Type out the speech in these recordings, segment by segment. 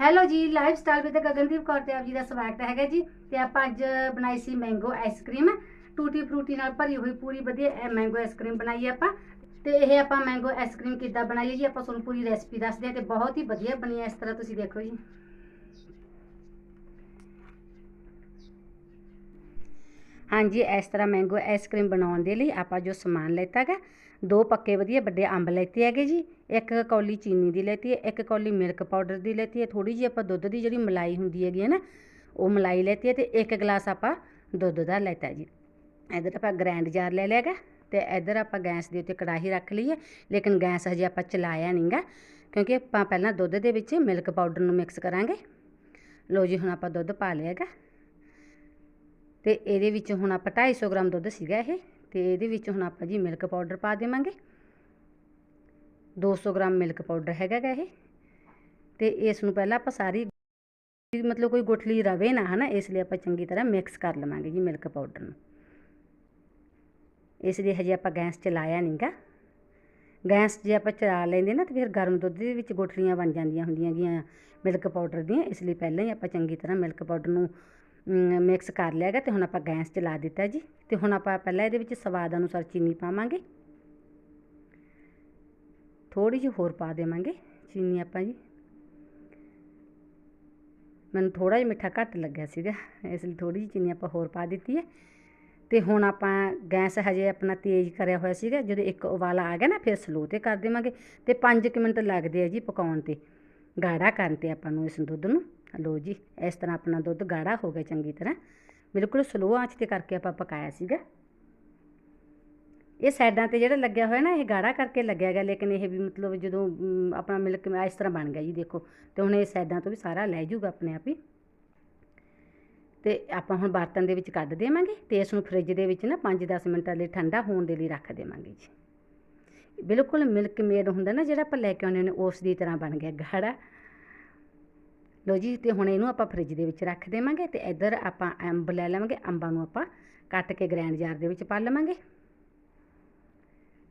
Hello ਜੀ life style with Gagandeep Kaur ਤੇ ਆਪ ਜੀ ਦਾ ਸਵਾਗਤ ਹੈਗਾ ਜੀ। ਤੇ ਆਪਾਂ ਅੱਜ ਬਣਾਈ ਸੀ mango ice cream tutti frutti ਨਾਲ ਭਰੀ ਹੋਈ ਪੂਰੀ ਵਧੀਆ ਇਹ ਮੈਂਗੋ ਆਈਸਕ੍ਰੀਮ ਬਣਾਈ ਹੈ ਆਪਾਂ। ਤੇ ਇਹ ਆਪਾਂ ਮੈਂਗੋ ਆਈਸਕ੍ਰੀਮ ਕਿੱਦਾਂ ਬਣਾਈ ਹੈ ਜੀ, ਆਪਾਂ ਤੁਹਾਨੂੰ ਪੂਰੀ ਰੈਸਪੀ ਦੱਸਦੇ ਹਾਂ ਤੇ ਬਹੁਤ ਹੀ ਵਧੀਆ ਬਣੀ ਹੈ, ਇਸ ਤਰ੍ਹਾਂ ਤੁਸੀਂ ਦੇਖੋ ਜੀ। ਹਾਂਜੀ, ਇਸ ਤਰ੍ਹਾਂ ਮੈਂਗੋ ਆਈਸਕ੍ਰੀਮ ਬਣਾਉਣ ਦੇ ਲਈ ਆਪਾਂ ਜੋ ਸਮਾਨ ਲੈਤਾ ਗਾ ਦੋ ਪੱਕੇ ਵਧੀਆ ਵੱਡੇ ਅੰਬ ਲੈਤੇ ਹੈਗੇ ਜੀ, ਇੱਕ ਕੌਲੀ ਚੀਨੀ ਦੀ ਲੈਤੀ ਹੈ, ਇੱਕ ਕੌਲੀ ਮਿਲਕ ਪਾਊਡਰ ਦੀ ਲੈਤੀ ਹੈ ਥੋੜੀ ਜਿਹੀ ਆਪਾਂ ਦੁੱਧ ਦੀ ਜਿਹੜੀ ਮਲਾਈ ਹੁੰਦੀ ਹੈਗੀ ਹੈ ਨਾ, ਉਹ ਮਲਾਈ ਲੈਤੀ ਹੈ ਤੇ ਇੱਕ ਗਲਾਸ ਆਪਾਂ ਦੁੱਧ ਦਾ ਲੈਤਾ ਜੀ। ਇੱਧਰ ਆਪਾਂ ਗ੍ਰੈਂਡ ਜਾਰ ਲੈ ਲਿਆਗਾ ਤੇ ਇੱਧਰ ਆਪਾਂ ਗੈਸ ਦੇ ਉੱਤੇ ਕੜਾਹੀ ਰੱਖ ਲਈ ਹੈ, ਲੇਕਿਨ ਗੈਸ ਹਜੇ ਆਪਾਂ ਚਲਾਇਆ ਨਹੀਂਗਾ ਕਿਉਂਕਿ ਆਪਾਂ ਪਹਿਲਾਂ ਦੁੱਧ ਦੇ ਵਿੱਚ ਮਿਲਕ ਪਾਊਡਰ ਨੂੰ ਮਿਕਸ ਕਰਾਂਗੇ। ਲੋ ਜੀ, ਹੁਣ ਆਪਾਂ ਦੁੱਧ ਪਾ ਲਿਆਗਾ ਤੇ ਇਹਦੇ ਵਿੱਚ ਹੁਣ ਆਪਾਂ 250 ਗ੍ਰਾਮ ਦੁੱਧ ਸੀਗਾ ਇਹ। ਤੇ ਇਹਦੇ ਵਿੱਚ ਹੁਣ ਆਪਾਂ ਜੀ ਮਿਲਕ ਪਾਊਡਰ ਪਾ ਦੇਵਾਂਗੇ। 200 ਗ੍ਰਾਮ ਮਿਲਕ ਪਾਊਡਰ ਹੈਗਾ ਇਹ। ਤੇ ਇਸ ਨੂੰ ਪਹਿਲਾਂ ਆਪਾਂ ਸਾਰੀ ਮਤਲਬ ਕੋਈ ਗੁਠਲੀ ਰਵੇ ਨਾ, ਹਨਾ, ਇਸ ਲਈ ਆਪਾਂ ਚੰਗੀ ਤਰ੍ਹਾਂ ਮਿਕਸ ਕਰ ਲਵਾਂਗੇ ਜੀ ਮਿਲਕ ਪਾਊਡਰ ਨੂੰ। ਇਸ ਲਈ ਹਜੇ ਆਪਾਂ ਗੈਸ ਚਲਾਇਆ ਨਹੀਂਗਾ ਗੈਸ ਜੇ ਆਪਾਂ ਚਲਾ ਲੈਂਦੇ ਨਾ, ਤਾਂ ਫਿਰ ਗਰਮ ਦੁੱਧ ਦੇ ਵਿੱਚ ਗੁਠਲੀਆਂ ਬਣ ਜਾਂਦੀਆਂ ਹੁੰਦੀਆਂ ਗੀਆਂ ਮਿਲਕ ਪਾਊਡਰ ਦੀਆਂ। ਇਸ ਲਈ ਪਹਿਲਾਂ ਹੀ ਆਪਾਂ ਚੰਗੀ ਤਰ੍ਹਾਂ ਮਿਲਕ ਪਾਊਡਰ ਨੂੰ ਮਿਕਸ ਕਰ ਲਿਆ ਲਿਆਗਾ ਤੇ ਹੁਣ ਆਪਾਂ ਗੈਸ ਚਲਾ ਦਿੱਤਾ ਜੀ। ਤੇ ਹੁਣ ਆਪਾਂ ਪਹਿਲਾਂ ਇਹਦੇ ਵਿੱਚ ਸਵਾਦ ਅਨੁਸਾਰ ਚੀਨੀ ਪਾਵਾਂਗੇ। ਥੋੜੀ ਜਿਹੀ ਹੋਰ ਪਾ ਦੇਵਾਂਗੇ ਚੀਨੀ ਆਪਾਂ ਜੀ। ਮੈਨੂੰ ਥੋੜਾ ਜਿਹਾ ਮਿੱਠਾ ਘੱਟ ਲੱਗਿਆ ਸੀਗਾ, ਇਸ ਲਈ ਥੋੜੀ ਜਿਹੀ ਚੀਨੀ ਆਪਾਂ ਹੋਰ ਪਾ ਦਿੱਤੀ ਹੈ। ਤੇ ਹੁਣ ਆਪਾਂ ਗੈਸ ਹਜੇ ਆਪਣਾ ਤੇਜ਼ ਕਰਿਆ ਹੋਇਆ ਸੀਗਾ, ਜਦੋਂ ਇੱਕ ਉਬਾਲਾ ਆ ਗਿਆ ਨਾ, ਫਿਰ ਸਲੋ ਤੇ ਕਰ ਦੇਵਾਂਗੇ। ਤੇ 5 ਮਿੰਟ ਲੱਗਦੇ ਆ ਜੀ ਪਕਾਉਣ ਤੇ, ਗਾੜਾ ਕਰਨ ਤੇ ਆਪਾਂ ਨੂੰ ਇਸ ਦੁੱਧ ਨੂੰ। ਲੋ ਜੀ, ਇਸ ਤਰ੍ਹਾਂ ਆਪਣਾ ਦੁੱਧ ਗਾੜਾ ਹੋ ਗਿਆ ਚੰਗੀ ਤਰ੍ਹਾਂ। ਬਿਲਕੁਲ ਸਲੋ ਆਂਚ ਤੇ ਕਰਕੇ ਆਪਾਂ ਪਕਾਇਆ ਸੀਗਾ। ਇਹ ਸਾਈਡਾਂ ਤੇ ਜਿਹੜਾ ਲੱਗਿਆ ਹੋਇਆ ਨਾ, ਇਹ ਗਾੜਾ ਕਰਕੇ ਲੱਗਿਆ ਗਿਆ, ਲੇਕਿਨ ਇਹ ਵੀ ਮਤਲਬ ਜਦੋਂ ਆਪਣਾ ਮਿਲਕ ਇਸ ਤਰ੍ਹਾਂ ਬਣ ਗਿਆ ਜੀ, ਦੇਖੋ। ਤੇ ਹੁਣ ਇਹ ਸਾਈਡਾਂ ਤੋਂ ਵੀ ਸਾਰਾ ਲੈ ਜੂਗਾ ਆਪਣੇ ਆਪ ਹੀ। ਤੇ ਆਪਾਂ ਹੁਣ ਬਰਤਨ ਦੇ ਵਿੱਚ ਕੱਢ ਦੇਵਾਂਗੇ, ਤੇ ਇਸ ਨੂੰ ਫ੍ਰਿਜ ਦੇ ਵਿੱਚ ਨਾ 5-10 ਮਿੰਟਾਂ ਲਈ ਠੰਡਾ ਹੋਣ ਦੇ ਲਈ ਰੱਖ ਦੇਵਾਂਗੇ ਜੀ। ਬਿਲਕੁਲ ਮਿਲਕ ਮੇਡ ਹੁੰਦਾ ਨਾ, ਜਿਹੜਾ ਆਪਾਂ ਲੈ ਕੇ ਆਉਂਦੇ ਨੇ, ਉਸ ਦੀ ਤਰ੍ਹਾਂ ਬਣ ਗਿਆ ਗਾੜਾ। ਲੋ ਜੀ, ਤੇ ਹੁਣ ਇਹਨੂੰ ਆਪਾਂ ਫ੍ਰਿਜ ਦੇ ਵਿੱਚ ਰੱਖ ਦੇਵਾਂਗੇ ਤੇ ਇੱਧਰ ਆਪਾਂ ਅੰਬ ਲੈ ਲਵਾਂਗੇ। ਅੰਬਾਂ ਨੂੰ ਆਪਾਂ ਕੱਟ ਕੇ ਗ੍ਰੈਂਡ ਜਾਰ ਦੇ ਵਿੱਚ ਪਾ ਲਵਾਂਗੇ।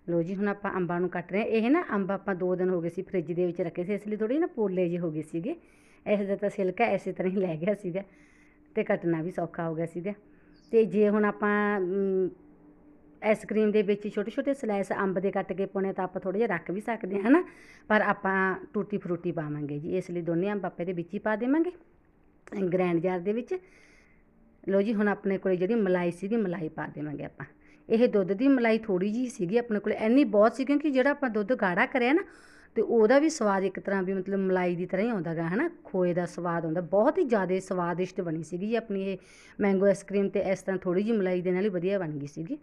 ਲੋ ਜੀ, ਹੁਣ ਆਪਾਂ ਅੰਬਾਂ ਨੂੰ ਕੱਟ ਰਹੇ ਇਹ ਨਾ ਅੰਬ ਆਪਾਂ 2 ਦਿਨ ਹੋ ਗਏ ਸੀ ਫ੍ਰਿਜ ਦੇ ਵਿੱਚ ਰੱਖੇ ਸੀ, ਇਸ ਲਈ ਥੋੜੀ ਨਾ ਪੋਲੇ ਜਿਹੇ ਹੋ ਗਏ ਸੀਗੇ। ਇਸ ਦਾ ਤਾਂ ਸਿਲਕਾ ਐਸੇ ਤਰ੍ਹਾਂ ਹੀ ਲੈ ਗਿਆ ਸੀਗਾ ਤੇ ਕੱਟਣਾ ਵੀ ਸੌਖਾ ਹੋ ਗਿਆ ਸੀਗਾ। ਤੇ ਜੇ ਹੁਣ ਆਪਾਂ ਆਈਸਕ੍ਰੀਮ ਦੇ ਵਿੱਚ ਛੋਟੇ ਛੋਟੇ ਸਲਾਈਸ ਅੰਬ ਦੇ ਕੱਟ ਕੇ ਪਾਉਣੇ ਤਾਂ ਆਪਾਂ ਥੋੜੇ ਜਿਹਾ ਰੱਖ ਵੀ ਸਕਦੇ ਹਾਂ ਨਾ ਪਰ ਆਪਾਂ ਟੂਟੀ ਫਰੂਟੀ ਪਾਵਾਂਗੇ ਜੀ, ਇਸ ਲਈ ਦੋਨੇ ਅੰਬ ਆਪੇ ਦੇ ਵਿੱਚ ਹੀ ਪਾ ਦੇਵਾਂਗੇ। ਗ੍ਰੈਂਡ ਜਾਰ ਦੇ ਵਿੱਚ। ਲੋ ਜੀ, ਹੁਣ ਆਪਣੇ ਕੋਲ ਜਿਹੜੀ ਮਲਾਈ ਸੀਗੀ, ਮਲਾਈ ਪਾ ਦੇਵਾਂਗੇ ਆਪਾਂ। ਇਹ ਦੁੱਧ ਦੀ ਮਲਾਈ ਥੋੜੀ ਜੀ ਸੀਗੀ ਆਪਣੇ ਕੋਲ ਐਨੀ ਬਹੁਤ ਸੀ ਕਿਉਂਕਿ ਜਿਹੜਾ ਆਪਾਂ ਦੁੱਧ ਗਾੜਾ ਕਰਿਆ ਨਾ, ਤੇ ਉਹਦਾ ਵੀ ਸਵਾਦ ਇੱਕ ਤਰ੍ਹਾਂ ਵੀ ਮਤਲਬ ਮਲਾਈ ਦੀ ਤਰ੍ਹਾਂ ਹੀ ਆਉਂਦਾ ਗਾ, ਹਨਾ? ਖੋਏ ਦਾ ਸਵਾਦ ਆਉਂਦਾ, ਬਹੁਤ ਹੀ ਜ਼ਿਆਦਾ ਸਵਾਦਿਸ਼ਟ ਬਣੀ ਸੀਗੀ ਆਪਣੀ ਇਹ ਮੈਂਗੋ ਆਈਸਕ੍ਰੀਮ ਤੇ ਇਸ ਤਰ੍ਹਾਂ ਥੋੜੀ ਜੀ ਮਲਾਈ ਦੇ ਨਾਲ ਹੀ ਵਧੀਆ ਬਣ ਗਈ ਸੀਗੀ।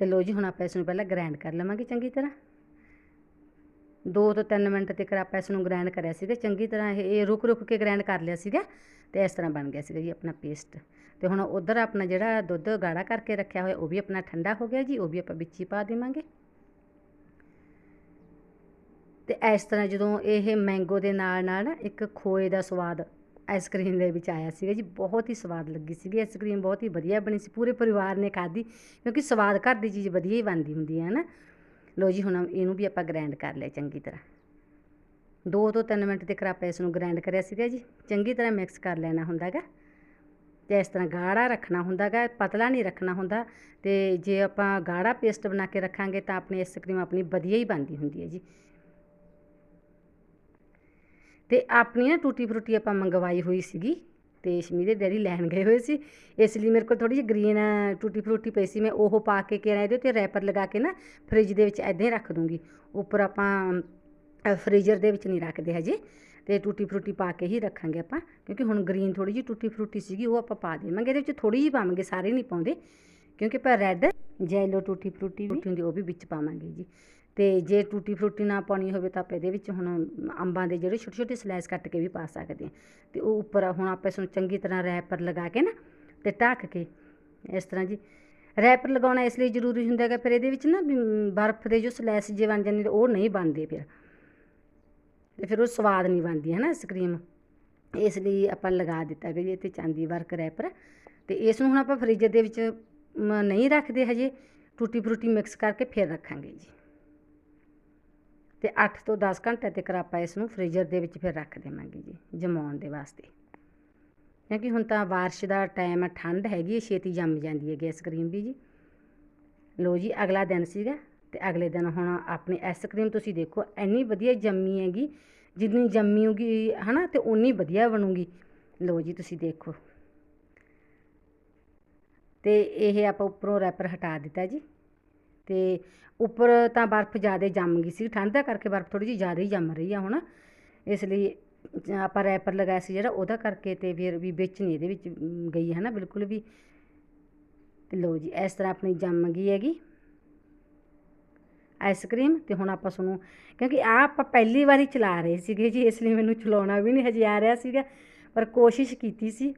ਤੇ ਲੋ ਜੀ, ਹੁਣ ਆਪਾਂ ਇਸ ਨੂੰ ਪਹਿਲਾਂ ਗ੍ਰਾਈਂਡ ਕਰ ਲਵਾਂਗੇ ਚੰਗੀ ਤਰ੍ਹਾਂ। 2 ਤੋਂ 3 ਮਿੰਟ ਤੱਕ ਆਪਾਂ ਇਸ ਨੂੰ ਗ੍ਰਾਈਂਡ ਕਰਿਆ ਸੀਗਾ, ਚੰਗੀ ਤਰ੍ਹਾਂ ਇਹ ਰੁਕ ਰੁਕ ਕੇ ਗ੍ਰਾਈਂਡ ਕਰ ਲਿਆ ਸੀਗਾ ਤੇ ਇਸ ਤਰ੍ਹਾਂ ਬਣ ਗਿਆ ਸੀਗਾ ਜੀ ਆਪਣਾ ਪੇਸਟ ਤੇ ਹੁਣ ਉਧਰ ਆਪਣਾ ਜਿਹੜਾ ਦੁੱਧ ਗਾੜਾ ਕਰਕੇ ਰੱਖਿਆ ਹੋਇਆ, ਉਹ ਵੀ ਆਪਣਾ ਠੰਡਾ ਹੋ ਗਿਆ ਜੀ, ਉਹ ਵੀ ਆਪਾਂ ਵਿੱਚ ਹੀ ਪਾ ਦੇਵਾਂਗੇ। ਤੇ ਇਸ ਤਰ੍ਹਾਂ ਜਦੋਂ ਇਹ ਮੈਂਗੋ ਦੇ ਨਾਲ ਨਾਲ ਇੱਕ ਖੋਏ ਦਾ ਸਵਾਦ ਆਈਸਕ੍ਰੀਮ ਦੇ ਵਿੱਚ ਆਇਆ ਸੀਗਾ ਜੀ, ਬਹੁਤ ਹੀ ਸਵਾਦ ਲੱਗੀ ਸੀਗੀ ਆਈਸਕ੍ਰੀਮ, ਬਹੁਤ ਹੀ ਵਧੀਆ ਬਣੀ ਸੀ, ਪੂਰੇ ਪਰਿਵਾਰ ਨੇ ਖਾਧੀ, ਕਿਉਂਕਿ ਸਵਾਦ ਘਰ ਦੀ ਚੀਜ਼ ਵਧੀਆ ਹੀ ਬਣਦੀ ਹੁੰਦੀ ਹੈ ਨਾ। ਲੋ ਜੀ ਹੁਣ ਇਹਨੂੰ ਵੀ ਆਪਾਂ ਗ੍ਰਾਈਂਡ ਕਰ ਲਿਆ ਚੰਗੀ ਤਰ੍ਹਾਂ। 2 ਤੋਂ 3 ਮਿੰਟ ਤੱਕ ਆਪਾਂ ਇਸ ਨੂੰ ਗ੍ਰਾਈਂਡ ਕਰਿਆ ਸੀਗਾ ਜੀ, ਚੰਗੀ ਤਰ੍ਹਾਂ ਮਿਕਸ ਕਰ ਲੈਣਾ ਹੁੰਦਾਗਾ। ਤੇ ਇਸ ਤਰ੍ਹਾਂ ਗਾੜਾ ਰੱਖਣਾ ਹੁੰਦਾਗਾ, ਪਤਲਾ ਨਹੀਂ ਰੱਖਣਾ ਹੁੰਦਾ, ਤੇ ਜੇ ਆਪਾਂ ਗਾੜਾ ਪੇਸਟ ਬਣਾ ਕੇ ਰੱਖਾਂਗੇ ਤਾਂ ਆਪਣੀ ਆਈਸਕ੍ਰੀਮ ਆਪਣੀ ਵਧੀਆ ਹੀ ਬਣਦੀ ਹੁੰਦੀ ਹੈ ਜੀ। ਤੇ ਆਪਣੀ ਨਾ ਟੂਟੀ ਫਰੂਟੀ ਆਪਾਂ ਮੰਗਵਾਈ ਹੋਈ ਸੀਗੀ ਤੇ ਸ਼ਮੀ ਦੇ ਡੈਡੀ ਲੈਣ ਗਏ ਹੋਏ ਸੀ। ਇਸ ਲਈ ਮੇਰੇ ਕੋਲ ਥੋੜੀ ਜਿਹੀ ਗ੍ਰੀਨ ਟੂਟੀ ਫਰੂਟੀ ਪਈ ਸੀ। ਮੈਂ ਉਹ ਪਾ ਕੇ ਕਿਹਾ ਇਹਦੇ ਉੱਤੇ ਰੈਪਰ ਲਗਾ ਕੇ ਨਾ ਫ੍ਰਿਜ ਦੇ ਵਿੱਚ ਐਦਾਂ ਹੀ ਰੱਖ ਦੂੰਗੀ। ਉੱਪਰ ਆਪਾਂ ਫ੍ਰੀਜ਼ਰ ਦੇ ਵਿੱਚ ਨਹੀਂ ਰੱਖਦੇ ਹਜੇ ਤੇ ਟੂਟੀ ਫਰੂਟੀ ਪਾ ਕੇ ਹੀ ਰੱਖਾਂਗੇ ਆਪਾਂ। ਕਿਉਂਕਿ ਹੁਣ ਗ੍ਰੀਨ ਥੋੜੀ ਜਿਹੀ ਟੂਟੀ ਫਰੂਟੀ ਸੀਗੀ, ਉਹ ਆਪਾਂ ਪਾ ਦੇਵਾਂਗੇ। ਇਹਦੇ ਵਿੱਚ ਥੋੜੀ ਜਿਹੀ ਪਾਵਾਂਗੇ, ਸਾਰੇ ਨਹੀਂ ਪਾਉਂਦੇ। ਕਿਉਂਕਿ ਆਪਾਂ ਰੈੱਡ ਜੈਲੋ ਟੂਟੀ ਫਰੂਟੀ ਵੀ ਹੁੰਦੀ, ਉਹ ਵੀ ਵਿੱਚ ਪਾਵਾਂਗੇ ਜੀ। ਤੇ ਜੇ ਟੂਟੀ ਫਰੂਟੀ ਨਾ ਪਾਉਣੀ ਹੋਵੇ ਤਾਂ ਆਪਾਂ ਇਹਦੇ ਵਿੱਚ ਹੁਣ ਅੰਬਾਂ ਦੇ ਜਿਹੜੇ ਛੋਟੇ ਛੋਟੇ ਸਲਾਈਸ ਕੱਟ ਕੇ ਵੀ ਪਾ ਸਕਦੇ ਹਾਂ। ਤੇ ਉਹ ਉੱਪਰ ਹੁਣ ਆਪਾਂ ਇਸ ਨੂੰ ਚੰਗੀ ਤਰ੍ਹਾਂ ਰੈਪਰ ਲਗਾ ਕੇ ਨਾ ਤੇ ਢੱਕ ਕੇ, ਇਸ ਤਰ੍ਹਾਂ ਜੀ। ਰੈਪਰ ਲਗਾਉਣਾ ਇਸ ਲਈ ਜ਼ਰੂਰੀ ਹੁੰਦਾ ਹੈਗਾ, ਫਿਰ ਇਹਦੇ ਵਿੱਚ ਨਾ ਬਰਫ਼ ਦੇ ਜੋ ਸਲੈਸ ਜੇ ਬਣ ਜਾਂਦੇ ਉਹ ਨਹੀਂ ਬਣਦੇ ਫਿਰ। ਤੇ ਫਿਰ ਉਹ ਸਵਾਦ ਨਹੀਂ ਬਣਦੀ ਹੈ ਨਾ ਆਈਸਕ੍ਰੀਮ ਇਸ ਲਈ ਆਪਾਂ ਲਗਾ ਦਿੱਤਾ ਕਿ ਜੀ ਇੱਥੇ ਚਾਂਦੀ ਵਰਕ ਰੈਪਰ ਤੇ ਇਸ ਨੂੰ ਹੁਣ ਆਪਾਂ ਫ੍ਰਿਜ ਦੇ ਵਿੱਚ ਨਹੀਂ ਰੱਖਦੇ ਹਜੇ, ਟੂਟੀ ਫਰੂਟੀ ਮਿਕਸ ਕਰਕੇ ਫਿਰ ਰੱਖਾਂਗੇ ਜੀ। ਤੇ 8 ਤੋਂ 10 ਘੰਟੇ ਤੱਕ ਆਪਾਂ ਇਸ ਨੂੰ ਫ੍ਰੀਜ਼ਰ ਦੇ ਵਿੱਚ ਫਿਰ ਰੱਖ ਦੇਵਾਂਗੇ ਜੀ, ਜਮਾਉਣ ਦੇ ਵਾਸਤੇ। ਕਿਉਂਕਿ ਹੁਣ ਤਾਂ ਬਾਰਿਸ਼ ਦਾ ਟਾਈਮ ਹੈ ਠੰਡ ਹੈਗੀ ਹੈ ਛੇਤੀ ਜੰਮ ਜਾਂਦੀ ਹੈ ਕਰੀਮ ਵੀ ਜੀ। ਲੋ ਜੀ, ਅਗਲਾ ਦਿਨ ਸੀਗਾ ਤੇ ਅਗਲੇ ਦਿਨ ਹੁਣ ਆਪਣੀ ਆਈਸਕ੍ਰੀਮ ਤੁਸੀਂ ਦੇਖੋ, ਇੰਨੀ ਵਧੀਆ ਜੰਮੀ ਹੈਗੀ, ਜਿੰਨੀ ਜੰਮੀ ਹੋਗੀ ਹਨਾ, ਤੇ ਉਨੀ ਵਧੀਆ ਬਣੂਗੀ। ਲੋ ਜੀ, ਤੁਸੀਂ ਦੇਖੋ। ਤੇ ਇਹ ਆਪਾਂ ਉੱਪਰੋਂ ਰੈਪਰ ਹਟਾ ਦਿੱਤਾ ਜੀ। ਤੇ ਉੱਪਰ ਤਾਂ ਬਰਫ਼ ਜ਼ਿਆਦਾ ਜੰਮ ਗਈ ਸੀ ਠੰਡ ਦਾ ਕਰਕੇ ਬਰਫ਼ ਥੋੜੀ ਜਿਹੀ ਜ਼ਿਆਦਾ ਹੀ ਜੰਮ ਰਹੀ ਆ ਹੁਣ। ਇਸ ਲਈ ਆਪਾਂ ਰੈਪਰ ਲਗਾਇਆ ਸੀ ਜਿਹੜਾ, ਉਹਦਾ ਕਰਕੇ ਤੇ ਫਿਰ ਵੀ ਵਿੱਚ ਨਹੀਂ ਇਹਦੇ ਵਿੱਚ ਗਈ ਹੈ ਨਾ ਬਿਲਕੁਲ ਵੀ। ਤੇ ਲਓ ਜੀ, ਇਸ ਤਰ੍ਹਾਂ ਆਪਣੀ ਜੰਮ ਗਈ ਹੈਗੀ। ਆਈਸਕ੍ਰੀਮ ਤੇ ਹੁਣ ਆਪਾਂ ਤੁਹਾਨੂੰ, ਕਿਉਂਕਿ ਆ ਆਪਾਂ ਪਹਿਲੀ ਵਾਰੀ ਚਲਾ ਰਹੇ ਸੀਗੇ ਜੀ, ਇਸ ਲਈ ਮੈਨੂੰ ਚਲਾਉਣਾ ਵੀ ਨਹੀਂ ਹਜੇ ਆ ਰਿਹਾ ਸੀਗਾ, ਪਰ ਕੋਸ਼ਿਸ਼ ਕੀਤੀ ਸੀ।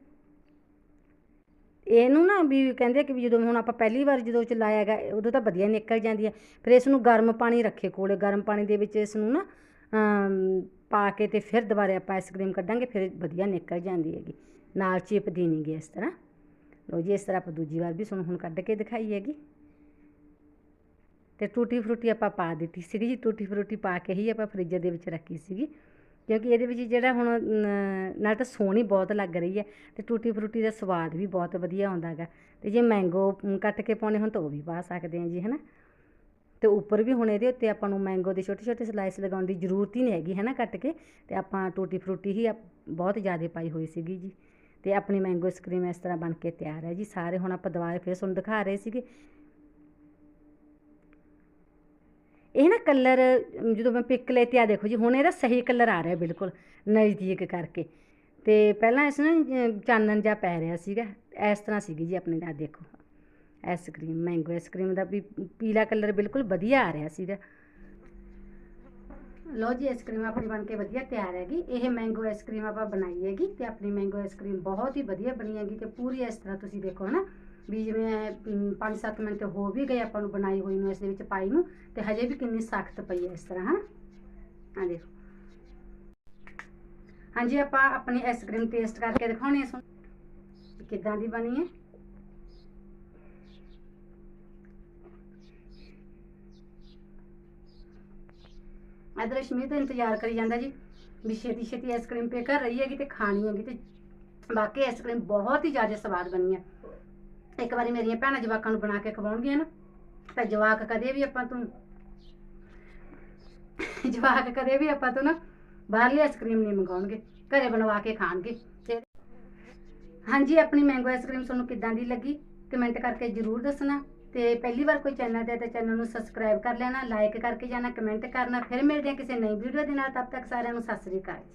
ਇਹਨੂੰ ਨਾ ਵੀ ਕਹਿੰਦੇ ਕਿ ਵੀ ਜਦੋਂ ਹੁਣ ਆਪਾਂ ਪਹਿਲੀ ਵਾਰ ਜਦੋਂ ਚਲਾਇਆ ਹੈਗਾ ਉਦੋਂ ਤਾਂ ਵਧੀਆ ਨਿਕਲ ਜਾਂਦੀ ਹੈ ਫਿਰ ਇਸ ਨੂੰ ਗਰਮ ਪਾਣੀ ਰੱਖੇ ਕੋਲੇ, ਗਰਮ ਪਾਣੀ ਦੇ ਵਿੱਚ ਇਸ ਨੂੰ ਨਾ ਪਾ ਕੇ ਤੇ ਫਿਰ ਦੁਬਾਰੇ ਆਪਾਂ ਆਈਸਕ੍ਰੀਮ ਕੱਢਾਂਗੇ, ਫਿਰ ਵਧੀਆ ਨਿਕਲ ਜਾਂਦੀ ਹੈਗੀ। ਨਾਲ ਚਿਪ ਨਹੀਂ ਗੀ ਇਸ ਤਰ੍ਹਾਂ। ਲੋ ਜੀ, ਇਸ ਤਰ੍ਹਾਂ ਆਪਾਂ ਦੂਜੀ ਵਾਰ ਵੀ ਤੁਹਾਨੂੰ ਹੁਣ ਕੱਢ ਕੇ ਦਿਖਾਈ ਹੈਗੀ। ਤੇ ਟੂਟੀ ਫਰੂਟੀ ਆਪਾਂ ਪਾ ਦਿੱਤੀ ਸੀਗੀ ਜੀ। ਟੂਟੀ ਫਰੂਟੀ ਪਾ ਕੇ ਹੀ ਆਪਾਂ ਫ੍ਰਿਜ ਦੇ ਵਿੱਚ ਰੱਖੀ ਸੀਗੀ। ਕਿਉਂਕਿ ਇਹਦੇ ਵਿੱਚ ਜਿਹੜਾ ਹੁਣ ਨ- ਨਾਲ ਤਾਂ ਸੋਹਣੀ ਬਹੁਤ ਲੱਗ ਰਹੀ ਹੈ ਅਤੇ ਟੂਟੀ ਫਰੂਟੀ ਦਾ ਸਵਾਦ ਵੀ ਬਹੁਤ ਵਧੀਆ ਆਉਂਦਾ ਹੈਗਾ। ਅਤੇ ਜੇ ਮੈਂਗੋ ਕੱਟ ਕੇ ਪਾਉਣੇ ਹੋਣ ਤਾਂ ਉਹ ਵੀ ਪਾ ਸਕਦੇ ਹਾਂ ਜੀ ਹੈ ਨਾ ਅਤੇ ਉੱਪਰ ਵੀ ਹੁਣ ਇਹਦੇ ਉੱਤੇ ਆਪਾਂ ਨੂੰ ਮੈਂਗੋ ਦੇ ਛੋਟੇ ਛੋਟੇ ਸਲਾਈਸ ਲਗਾਉਣ ਦੀ ਜ਼ਰੂਰਤ ਹੀ ਨਹੀਂ ਹੈਗੀ ਹੈ ਨਾ ਕੱਟ ਕੇ। ਅਤੇ ਆਪਾਂ ਟੂਟੀ ਫਰੂਟੀ ਹੀ ਆਪ- ਬਹੁਤ ਜ਼ਿਆਦਾ ਪਾਈ ਹੋਈ ਸੀਗੀ ਜੀ। ਅਤੇ ਆਪਣੀ ਮੈਂਗੋ ਸਕਰੀਮ ਇਸ ਤਰ੍ਹਾਂ ਬਣ ਕੇ ਤਿਆਰ ਹੈ ਜੀ। ਸਾਰੇ ਹੁਣ ਆਪਾਂ ਦੁਬਾਰਾ ਫਿਰ ਤੁਹਾਨੂੰ ਦਿਖਾ ਰਹੇ ਸੀਗੇ। ਇਹ ਨਾ ਕਲਰ, ਜਦੋਂ ਮੈਂ ਪਿਕ ਲਈ ਤੇ ਆ ਦੇਖੋ ਜੀ, ਹੁਣ ਇਹਦਾ ਸਹੀ ਕਲਰ ਆ ਰਿਹਾ ਬਿਲਕੁਲ ਨਜ਼ਦੀਕ ਕਰਕੇ। ਤੇ ਪਹਿਲਾਂ ਇਸ ਨੂੰ ਚਾਨਣ ਜਿਹਾ ਪੈ ਰਿਹਾ ਸੀਗਾ, ਇਸ ਤਰ੍ਹਾਂ ਸੀਗੀ ਜੀ ਆਪਣੇ ਆ ਦੇਖੋ। Ice cream mango ice cream ਦਾ ਵੀ ਪੀਲਾ ਕਲਰ ਬਿਲਕੁਲ ਵਧੀਆ ਆ ਰਿਹਾ ਸੀਗਾ। ਲੋ ਜੀ ਆਈਸਕ੍ਰੀਮ ਆਪਣੀ ਬਣ ਕੇ ਵਧੀਆ ਤਿਆਰ ਹੈਗੀ। ਇਹ ਮੈਂਗੋ ਆਈਸਕ੍ਰੀਮ ਆਪਾਂ ਬਣਾਈ ਹੈਗੀ ਤੇ ਆਪਣੀ ਮੈਂਗੋ ਆਈਸਕ੍ਰੀਮ ਬਹੁਤ ਹੀ ਵਧੀਆ ਬਣੀ ਹੈਗੀ ਤੇ ਪੂਰੀ ਇਸ ਤਰ੍ਹਾਂ ਤੁਸੀਂ ਦੇਖੋ ਨਾ ਵੀ ਜਿਵੇਂ 5-7 ਮਿੰਟ ਹੋ ਵੀ ਗਏ ਆਪਾਂ ਨੂੰ ਬਣਾਈ ਹੋਈ ਨੂੰ ਇਸ ਦੇ ਵਿੱਚ ਪਾਈ ਨੂੰ, ਤੇ ਹਜੇ ਵੀ ਕਿੰਨੀ ਸਖਤ ਪਈ ਹੈ ਇਸ ਤਰ੍ਹਾਂ, ਹਨਾ? ਆ ਦੇਖੋ ਹਾਂਜੀ ਆਪਾਂ ਆਪਣੀ ਆਈਸਕ੍ਰੀਮ ਟੇਸਟ ਕਰਕੇ ਦਿਖਾਉਣੀ ਹੈ ਤੁਹਾਨੂੰ। ਕਿੱਦਾਂ ਦੀ ਬਣੀ ਹੈ? ਇਧਰ ਰਸ਼ਮੀ ਤਾਂ ਇੰਤਜ਼ਾਰ ਕਰੀ ਜਾਂਦਾ ਜੀ, ਵੀ ਛੇਤੀ ਛੇਤੀ ਆਈਸਕ੍ਰੀਮ ਪੇ ਕਰ ਰਹੀ ਹੈਗੀ ਤੇ ਖਾਣੀ ਹੈਗੀ ਤੇ ਬਾਕੀ ਆਈਸਕ੍ਰੀਮ ਬਹੁਤ ਹੀ ਜ਼ਿਆਦਾ ਸਵਾਦ ਬਣੀ ਹੈ। ਇੱਕ ਵਾਰੀ ਮੇਰੀਆਂ ਭੈਣਾਂ ਜਵਾਕਾਂ ਨੂੰ ਬਣਾ ਕੇ ਖਵਾਉਣਗੀਆਂ ਨਾ, ਤਾਂ ਜਵਾਕ ਕਦੇ ਵੀ ਆਪਾਂ ਤੋਂ ਜਵਾਕ ਕਦੇ ਵੀ ਆਪਾਂ ਤੋਂ ਨਾ ਬਾਹਰਲੀ ਆਈਸਕ੍ਰੀਮ ਨਹੀਂ ਮੰਗਾਉਣਗੇ, ਘਰੇ ਬਣਵਾ ਕੇ ਖਾਣਗੇ। ਤੇ ਹਾਂਜੀ, ਆਪਣੀ ਮੈਂਗੋ ਆਈਸਕ੍ਰੀਮ ਤੁਹਾਨੂੰ ਕਿੱਦਾਂ ਦੀ ਲੱਗੀ ਕਮੈਂਟ ਕਰਕੇ ਜਰੂਰ ਦੱਸਣਾ। ਤੇ ਪਹਿਲੀ ਵਾਰ ਕੋਈ ਚੈਨਲ ਤੇ ਤਾਂ ਚੈਨਲ ਨੂੰ ਸਬਸਕ੍ਰਾਈਬ ਕਰ ਲੈਣਾ ਲਾਈਕ ਕਰਕੇ ਜਾਣਾ ਕਮੈਂਟ ਕਰਨਾ। ਫਿਰ ਮਿਲਦੇ ਹਾਂ ਕਿਸੇ ਨਈ ਵੀਡੀਓ ਦੇ ਨਾਲ, ਤਦ ਤੱਕ ਸਾਰਿਆਂ ਨੂੰ ਸਤਿ ਸ੍ਰੀ ਅਕਾਲ ਜੀ।